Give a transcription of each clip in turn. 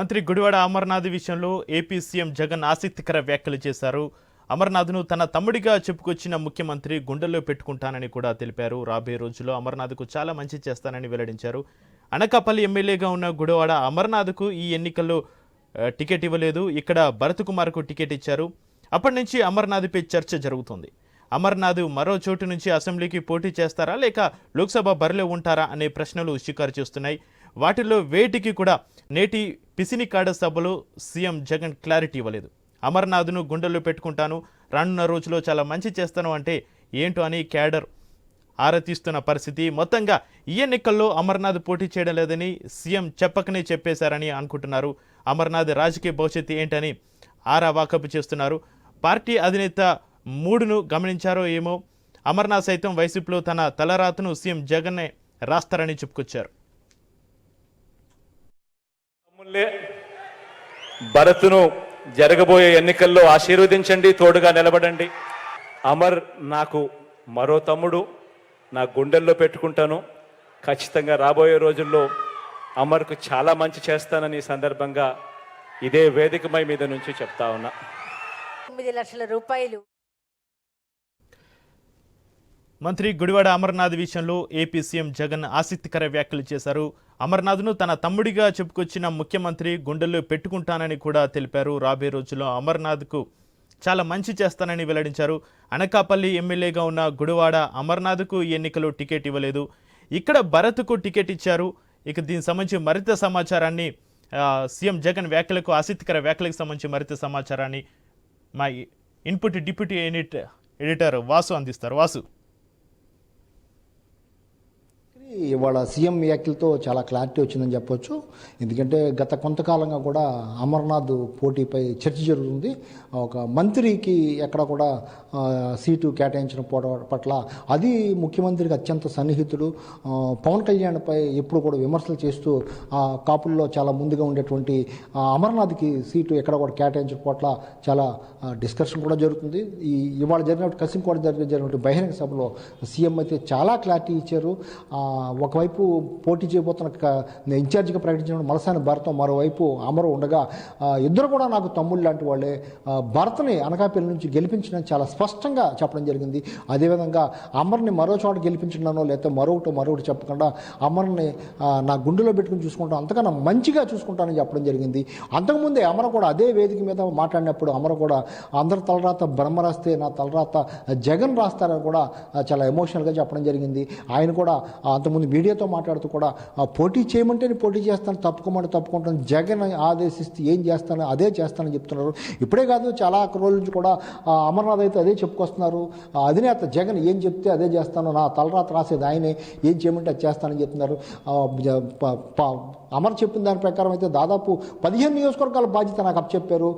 మంత్రి గుడివాడ అమర్నాథ్ విషయంలో AP CM Jagan ఆసక్తికర వ్యాఖ్యలు చేశారు. అమర్నాథ్ను తన తమ్ముడిగా చెప్పుకొచ్చిన ముఖ్యమంత్రి గుండెల్లో పెట్టుకుంటానని కూడా తెలిపారు. రాబోయే రోజుల్లో అమర్నాథ్కు చాలా మంచి చేస్తానని వెల్లడించారు. అనకాపల్లి ఎమ్మెల్యేగా ఉన్న గుడివాడ అమర్నాథ్కు ఈ ఎన్నికల్లో టికెట్ ఇవ్వలేదు. ఇక్కడ భరత్ కుమార్కు టికెట్ ఇచ్చారు. అప్పటి నుంచి అమర్నాథ్పై చర్చ జరుగుతుంది. అమర్నాథ్ మరో చోటు నుంచి అసెంబ్లీకి పోటీ చేస్తారా లేక లోక్సభ బరిలో ఉంటారా అనే ప్రశ్నలు షికారు చేస్తున్నాయి. వాటిల్లో వేటికి కూడా నేటి పిసినికాడ సభలో సీఎం జగన్ క్లారిటీ ఇవ్వలేదు. అమర్నాథ్ను గుండెల్లో పెట్టుకుంటాను రానున్న రోజులో చాలా మంచి చేస్తాను అంటే ఏంటో అని క్యాడర్ ఆరతీస్తున్న పరిస్థితి. మొత్తంగా ఈ ఎన్నికల్లో అమర్నాథ్ పోటీ చేయడం లేదని సీఎం చెప్పకనే చెప్పేశారని అనుకుంటున్నారు. అమర్నాథ్ రాజకీయ భవిష్యత్తు ఏంటని ఆరా వాకపు చేస్తున్నారు. పార్టీ అధినేత మూడును గమనించారో ఏమో. అమర్నాథ్ సైతం వైసీపీలో తన తలరాతను సీఎం జగన్నే రాస్తారని చెప్పుకొచ్చారు. భరత్ను జరగబోయే ఎన్నికల్లో ఆశీర్వదించండి తోడుగా నిలబడండి. అమర్ నాకు మరో తమ్ముడు నా గుండెల్లో పెట్టుకుంటాను. ఖచ్చితంగా రాబోయే రోజుల్లో అమర్కు చాలా మంచి చేస్తానని ఈ సందర్భంగా ఇదే వేదికమై మీద నుంచి చెప్తా ఉన్నా. తొమ్మిది లక్షల రూపాయలు మంత్రి గుడివాడ అమర్నాథ్ విషయంలో ఏపీ సీఎం జగన్ ఆసక్తికర వ్యాఖ్యలు చేశారు. అమర్నాథ్ను తన తమ్ముడిగా చెప్పుకొచ్చిన ముఖ్యమంత్రి గుండెల్లో పెట్టుకుంటానని కూడా తెలిపారు. రాబోయే రోజుల్లో అమర్నాథ్కు చాలా మంచి చేస్తానని వెల్లడించారు. అనకాపల్లి ఎమ్మెల్యేగా ఉన్న గుడివాడ అమర్నాథ్కు ఎన్నికలు ఎన్నికలో టికెట్ ఇవ్వలేదు. ఇక్కడ భరత్కు టికెట్ ఇచ్చారు. ఇక దీనికి సంబంధించి మరింత సమాచారాన్ని సీఎం జగన్ వ్యాఖ్యలకు ఆసక్తికర వ్యాఖ్యలకు సంబంధించి మరింత సమాచారాన్ని మా input deputy edit editor Vasu అందిస్తారు. వాసు. ఇవాళ సీఎం వ్యాఖ్యలతో చాలా క్లారిటీ వచ్చిందని చెప్పొచ్చు. ఎందుకంటే గత కొంతకాలంగా కూడా అమర్నాథ్ పోటీపై చర్చ జరుగుతుంది. ఒక మంత్రికి ఎక్కడ కూడా సీటు కేటాయించిన పట్ల అది ముఖ్యమంత్రికి అత్యంత సన్నిహితుడు. పవన్ కళ్యాణ్పై ఎప్పుడు కూడా విమర్శలు చేస్తూ ఆ కాపుల్లో చాలా ముందుగా ఉండేటువంటి అమర్నాథ్కి సీటు ఎక్కడ కూడా కేటాయించడం పట్ల చాలా డిస్కషన్ కూడా జరుగుతుంది. ఈ ఇవాళ జరిగిన కసింకోట జరిగిన జరిగినటువంటి బహిరంగ సభలో సీఎం అయితే చాలా క్లారిటీ ఇచ్చారు. ఒకవైపు పోటీ చేయబోతున్న ఇన్ఛార్జిగా ప్రకటించిన మలసాని భరతం మరోవైపు అమరు ఉండగా ఇద్దరు కూడా నాకు తమ్ముళ్ళు లాంటి వాళ్ళే. భర్తని భరత్ని అనకాపల్లి నుంచి గెలిపించడం చాలా స్పష్టంగా చెప్పడం జరిగింది. అదేవిధంగా అమర్ని మరో చోట గెలిపించడానో లేకపోతే మరొకటి మరొకటి చెప్పకుండా అమర్ని నా గుండెలో పెట్టుకుని చూసుకుంటాను అంతకన్నా మంచిగా చూసుకుంటానని చెప్పడం జరిగింది. అంతకుముందే అమర కూడా అదే వేదిక మీద మాట్లాడినప్పుడు అమర కూడా అందరి తలరాత బ్రహ్మ రాస్తే నా తలరాత జగన్ రాస్తారని కూడా చాలా ఎమోషనల్గా చెప్పడం జరిగింది. ఆయన కూడా అంతకుముందు అంతకుముందు మీడియాతో మాట్లాడుతూ కూడా ఆ, పోటీ చేయమంటే నేను పోటీ చేస్తాను తప్పుకోమంటే తప్పుకుంటాను జగన్ ఆదేశిస్తే ఏం చేస్తాను అదే చేస్తానని చెప్తున్నారు. ఇప్పుడే కాదు చాలా రోజుల నుంచి కూడా ఆ, అమర్నాథ్ అయితే అదే చెప్పుకొస్తున్నారు. అధినేత జగన్ ఏం చెప్తే అదే చేస్తాను నా తలరాత రాసేది ఆయనే ఏం చేయమంటే అది చేస్తానని చెప్తున్నారు. అమర్ చెప్పిన దాని ప్రకారం అయితే దాదాపు పదిహేను నియోజకవర్గాల బాధ్యత నాకు అప్పచెప్పారు.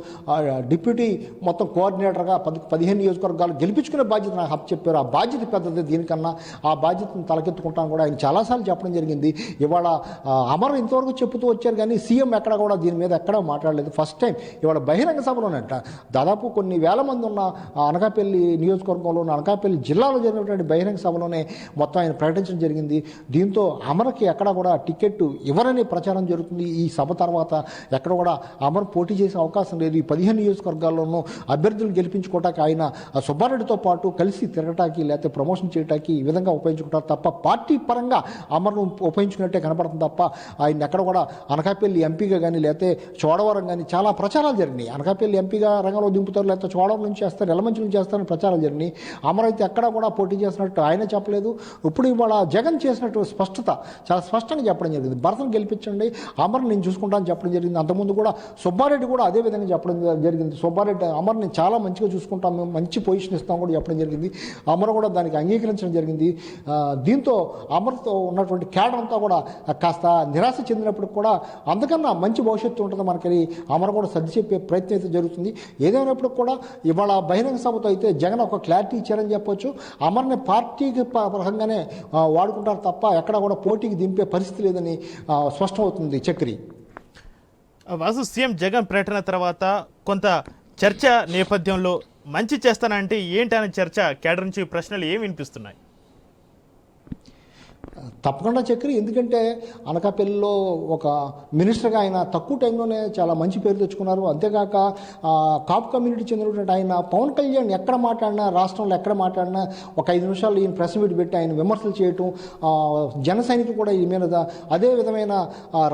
డిప్యూటీ మొత్తం కోఆర్డినేటర్గా పది పదిహేను నియోజకవర్గాలు గెలిపించుకునే బాధ్యత నాకు అప్పచెప్పారు. ఆ బాధ్యత పెద్దది దీనికన్నా. ఆ బాధ్యతను తలకెత్తుకుంటాను కూడా ఆయన చాలాసార్లు చెప్పడం జరిగింది. ఇవాళ అమర్ ఇంతవరకు చెప్తూ వచ్చారు కానీ సీఎం ఎక్కడ కూడా దీని మీద ఎక్కడ మాట్లాడలేదు. ఫస్ట్ టైం ఇవాళ బహిరంగ సభలోనంట దాదాపు కొన్ని వేల మంది ఉన్న అనకాపల్లి నియోజకవర్గంలో ఉన్న అనకాపల్లి జిల్లాలో జరిగినటువంటి బహిరంగ సభలోనే మొత్తం ఆయన ప్రకటించడం జరిగింది. దీంతో అమర్కి ఎక్కడ కూడా టికెట్ ఇవ్వరని ప్రచారం జరుగుతుంది. ఈ సభ తర్వాత ఎక్కడ కూడా అమర్ పోటీ చేసే అవకాశం లేదు. ఈ పదిహేను నియోజకవర్గాల్లోనూ అభ్యర్థులు గెలిపించుకోవటానికి ఆయన సుబ్బారెడ్డితో పాటు కలిసి తిరగటానికి లేకపోతే ప్రమోషన్ చేయడానికి ఈ విధంగా ఉపయోగించుకుంటారు తప్ప పార్టీ పరంగా అమర్ను ఉపయోగించుకున్నట్టే కనపడుతుంది తప్ప ఆయన ఎక్కడ కూడా అనకాపల్లి ఎంపీగా కానీ లేకపోతే చోడవరం కానీ చాలా ప్రచారాలు జరిగినాయి. అనకాపల్లి ఎంపీగా రంగంలో దింపుతారు లేకపోతే చోడవరం నుంచి చేస్తారు ఎలమంచి నుంచి చేస్తారని ప్రచారాలు జరిగినాయి. అమర్ అయితే ఎక్కడ కూడా పోటీ చేసినట్టు ఆయన చెప్పలేదు. ఇప్పుడు ఇవాళ జగన్ చేసినట్టు స్పష్టత చాలా స్పష్టంగా చెప్పడం జరిగింది. భరతను గెలిపించండి అమర్ నేను చూసుకుంటానని చెప్పడం జరిగింది. అంతకుముందు కూడా సుబ్బారెడ్డి కూడా అదే విధంగా చెప్పడం జరిగింది. సుబ్బారెడ్డి అమర్ నేను చాలా మంచిగా చూసుకుంటాం మేము మంచి పొజిషన్ ఇస్తాం కూడా చెప్పడం జరిగింది. అమర్ కూడా దానికి అంగీకరించడం జరిగింది. దీంతో అమర్ అమర్తో ఉన్నటువంటి క్యాడర్ అంతా కూడా కాస్త నిరాశ చెందినప్పుడు కూడా అందుకన్నా మంచి భవిష్యత్తు ఉంటుంది మనకి అమర్ కూడా సర్ది చెప్పే ప్రయత్నం అయితే జరుగుతుంది. ఏదైనప్పుడు కూడా ఇవాళ బహిరంగ సభతో అయితే జగన్ ఒక క్లారిటీ ఇచ్చారని చెప్పొచ్చు. అమర్ని పార్టీకి పరంగానే వాడుకుంటారు తప్ప ఎక్కడ కూడా పోటీకి దింపే పరిస్థితి లేదని స్పష్టమవుతుంది చక్రి. వాసు సీఎం జగన్ ప్రకటన తర్వాత కొంత చర్చ నేపథ్యంలో మంచి చేస్తానంటే ఏంటనే చర్చ కేడర్ నుంచి ప్రశ్నలు ఏమి వినిపిస్తున్నాయి? తప్పకుండా చక్రి ఎందుకంటే అనకాపల్లిలో ఒక మినిస్టర్గా ఆయన తక్కువ టైంలోనే చాలా మంచి పేరు తెచ్చుకున్నారు. అంతేకాక కాపు కమ్యూనిటీ చెందినటువంటి ఆయన పవన్ కళ్యాణ్ ఎక్కడ మాట్లాడినా రాష్ట్రంలో ఎక్కడ మాట్లాడినా ఒక ఐదు నిమిషాలు ఈయన ప్రెస్ మీట్ పెట్టి ఆయన విమర్శలు చేయటం జన సైనికులు కూడా ఈ మీద అదే విధమైన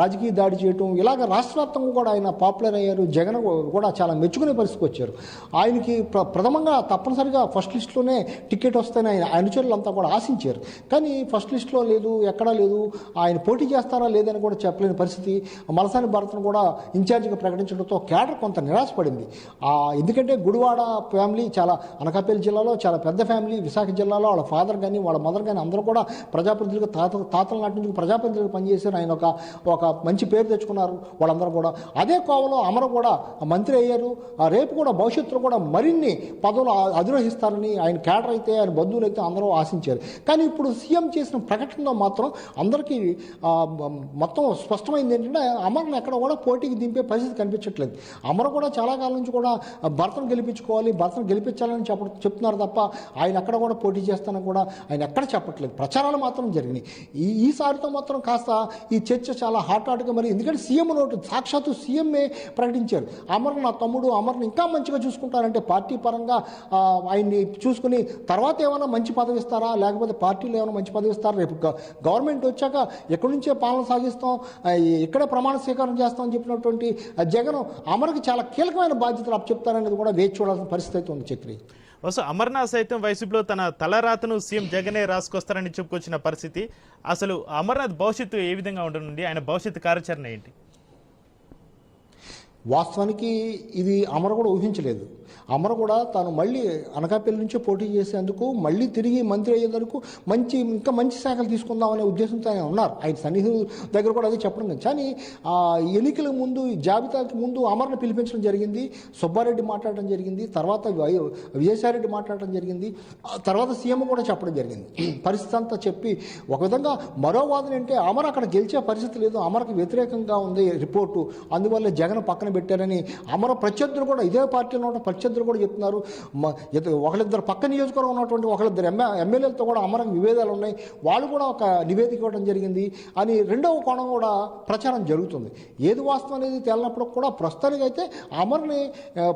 రాజకీయ దాడి చేయటం ఇలాగ రాష్ట్రవ్యాప్తంగా కూడా ఆయన పాపులర్ అయ్యారు. జగన్ కూడా చాలా మెచ్చుకునే పరిస్థితికి వచ్చారు. ఆయనకి ప్ర ప్రథమంగా తప్పనిసరిగా ఫస్ట్ లిస్ట్లోనే టికెట్ వస్తేనే ఆయన అనుచరులంతా కూడా ఆశించారు. కానీ ఫస్ట్ లిస్ట్లో లేదు ఎక్కడా లేదు ఆయన పోటీ చేస్తారా లేదని కూడా చెప్పలేని పరిస్థితి. మలసాని భారత్ను కూడా ఇన్ఛార్జిగా ప్రకటించడంతో క్యాడర్ కొంత నిరాశపడింది. ఆ, ఎందుకంటే గుడివాడ ఫ్యామిలీ చాలా అనకాపల్లి జిల్లాలో చాలా పెద్ద ఫ్యామిలీ విశాఖ జిల్లాలో వాళ్ళ ఫాదర్ కానీ వాళ్ళ మదర్ కానీ అందరూ కూడా ప్రజాప్రతినిధులుగా తాత తాతల నాటి నుంచి ప్రజాప్రతినిధులుగా పనిచేశారు. ఆయన ఒక ఒక మంచి పేరు తెచ్చుకున్నారు వాళ్ళందరూ కూడా. అదే కోవలో అమర కూడా మంత్రి అయ్యారు. ఆ రేపు కూడా భవిష్యత్తులో కూడా మరిన్ని పదవులు అధిరోహిస్తారని ఆయన క్యాడర్ అయితే ఆయన బంధువులు అయితే అందరూ ఆశించారు. కానీ ఇప్పుడు సీఎం చేసిన ప్రకటన ప్రకటనలో మాత్రం అందరికీ మొత్తం స్పష్టమైంది ఏంటంటే అమర్ని ఎక్కడ కూడా పోటీకి దింపే పరిస్థితి కనిపించట్లేదు. అమర్ కూడా చాలా కాలం నుంచి కూడా భర్తను గెలిపించుకోవాలి భర్తను గెలిపించాలని చెప్ప చెప్తున్నారు తప్ప ఆయన ఎక్కడ కూడా పోటీ చేస్తానని కూడా ఆయన ఎక్కడ చెప్పట్లేదు. ప్రచారాలు మాత్రం జరిగినాయి. ఈ ఈసారితో మాత్రం కాస్త ఈ చర్చ చాలా హాట్ హాట్గా మరి ఎందుకంటే సీఎం నోటు సాక్షాత్తు సీఎంఏ ప్రకటించారు. అమర్ నా తమ్ముడు అమర్ని ఇంకా మంచిగా చూసుకుంటారంటే పార్టీ పరంగా ఆయన్ని చూసుకుని తర్వాత ఏమైనా మంచి పదవి ఇస్తారా? లేకపోతే పార్టీలో ఏమైనా మంచి పదవి ఇస్తారా? రేపు గవర్నమెంట్ వచ్చాక ఎక్కడి నుంచే పాలన సాగిస్తాం ఆ, ఇక్కడే ప్రమాణ స్వీకారం చేస్తామని చెప్పినటువంటి ఆ, జగన్ అమర్కి చాలా కీలకమైన బాధ్యతలు అప్పచెప్తారనేది కూడా వేచి చూడాల్సిన పరిస్థితి అయితే ఉంది చక్రి. అసలు అమర్నాథ్ సైతం వైసీపీలో తన తలరాతను సీఎం జగనే రాసుకొస్తారని చెప్పుకొచ్చిన పరిస్థితి. అసలు అమర్నాథ్ భవిష్యత్తు ఏ విధంగా ఉండనుంది? ఆయన భవిష్యత్తు కార్యాచరణ ఏంటి? వాస్తవానికి ఇది అమర కూడా ఊహించలేదు. అమర కూడా తాను మళ్ళీ అనకాపల్లి నుంచి పోటీ చేసేందుకు మళ్ళీ తిరిగి మంత్రి అయ్యేందుకు మంచి ఇంకా మంచి శాఖలు తీసుకుందామనే ఉద్దేశంతో ఆయన ఉన్నారు. ఆయన సన్నిహితుల దగ్గర కూడా అదే చెప్పడం కానీ ఆ ఎన్నికల ముందు ఈ జాబితాకి ముందు అమర్ని పిలిపించడం జరిగింది సుబ్బారెడ్డి మాట్లాడడం జరిగింది తర్వాత విజయసాయిరెడ్డి మాట్లాడడం జరిగింది తర్వాత సీఎం కూడా చెప్పడం జరిగింది. పరిస్థితి అంతా చెప్పి ఒక విధంగా మరో వాదన అంటే అమర్ అక్కడ గెలిచే పరిస్థితి లేదు. అమర్కి వ్యతిరేకంగా ఉంది రిపోర్టు. అందువల్ల జగన్ పక్కన పెట్టారని అమర ప్రత్యర్థులు కూడా ఇదే పార్టీలో ఉన్న ప్రత్యర్థులు కూడా చెప్తున్నారు. ఒకళ్ళిద్దరు పక్క నియోజకవర్గం ఉన్నటువంటి ఒకళ్ళిద్దరు ఎమ్మె ఎమ్మెల్యేలతో కూడా అమరం విభేదాలు ఉన్నాయి. వాళ్ళు కూడా ఒక నివేదిక ఇవ్వడం జరిగింది అని రెండవ కోణం కూడా ప్రచారం జరుగుతుంది. ఏది వాస్తవం అనేది తేలినప్పుడు కూడా ప్రస్తుతానికి అయితే అమర్ని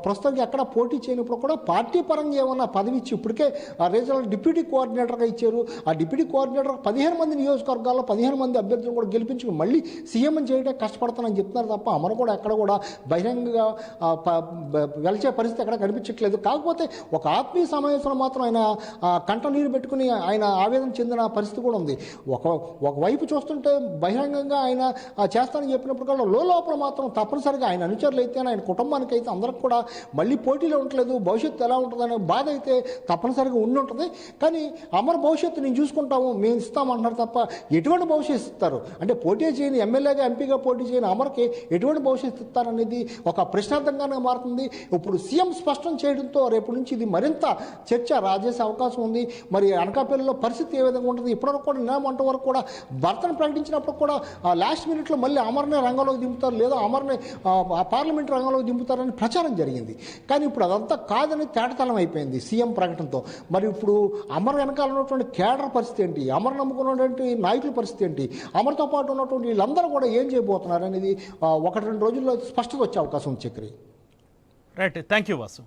ప్రస్తుతానికి ఎక్కడ పోటీ చేయనప్పుడు కూడా పార్టీ పరంగా ఏమన్నా పదవి ఇచ్చి ఇప్పటికే ఆ రీజనల్ డిప్యూటీ కోఆర్డినేటర్గా ఇచ్చారు. ఆ డిప్యూటీ కోఆర్డినేటర్ పదిహేను మంది నియోజకవర్గాల్లో పదిహేను మంది అభ్యర్థులను కూడా గెలిపించుకుని మళ్ళీ సీఎం చేయడానికి కష్టపడతానని చెప్తున్నారు తప్ప అమరు కూడా ఎక్కడ కూడా బహిరంగంగా వెలిచే పరిస్థితి ఎక్కడ కనిపించట్లేదు. కాకపోతే ఒక ఆత్మీయ సమావేశంలో మాత్రం ఆయన కంట నీరు పెట్టుకుని ఆయన ఆవేదన చెందిన పరిస్థితి కూడా ఉంది. ఒక ఒకవైపు చూస్తుంటే బహిరంగంగా ఆయన చేస్తానని చెప్పినప్పుడు కూడా లోపల మాత్రం తప్పనిసరిగా ఆయన అనుచరులు అయితే ఆయన కుటుంబానికి అయితే అందరికి కూడా మళ్ళీ పోటీలో ఉండలేదు భవిష్యత్తు ఎలా ఉంటుందనే బాధ అయితే తప్పనిసరిగా ఉండి ఉంటుంది. కానీ అమర భవిష్యత్తు నేను చూసుకుంటాము మేము ఇస్తామంటున్నారు తప్ప ఎటువంటి భవిష్యత్తు ఇస్తారు? అంటే పోటీ చేయని ఎమ్మెల్యేగా ఎంపీగా పోటీ చేయని అమర్కి ఎటువంటి భవిష్యత్తు ఇస్తారనేది ఒక ప్రశ్నార్థంగానే మారుతుంది. ఇప్పుడు సీఎం స్పష్టం చేయడంతో రేపు నుంచి ఇది మరింత చర్చ రాజేసే అవకాశం ఉంది. మరి అనకాపల్లిలో పరిస్థితి ఏ విధంగా ఉంటుంది? ఇప్పటివరకు కూడా నిన్నమంట వరకు కూడా భర్తను ప్రకటించినప్పుడు కూడా లాస్ట్ మినిట్లో మళ్ళీ అమర్నే రంగంలోకి దింపుతారు లేదా అమర్ని పార్లమెంట్ రంగంలోకి దింపుతారని ప్రచారం జరిగింది. కానీ ఇప్పుడు అదంతా కాదని తేటతలం అయిపోయింది సీఎం ప్రకటనతో. మరి ఇప్పుడు అమర్ వెనకాల ఉన్నటువంటి కేడర్ పరిస్థితి ఏంటి? అమర్ నమ్ముకున్నటువంటి నాయకుల పరిస్థితి ఏంటి? అమర్తో పాటు ఉన్నటువంటి వీళ్ళందరూ కూడా ఏం చేయబోతున్నారు అనేది ఒకటి రెండు రోజుల్లో స్పష్టత వచ్చే అవకాశం ఉంది Chakri. Right. Thank you, Vasu.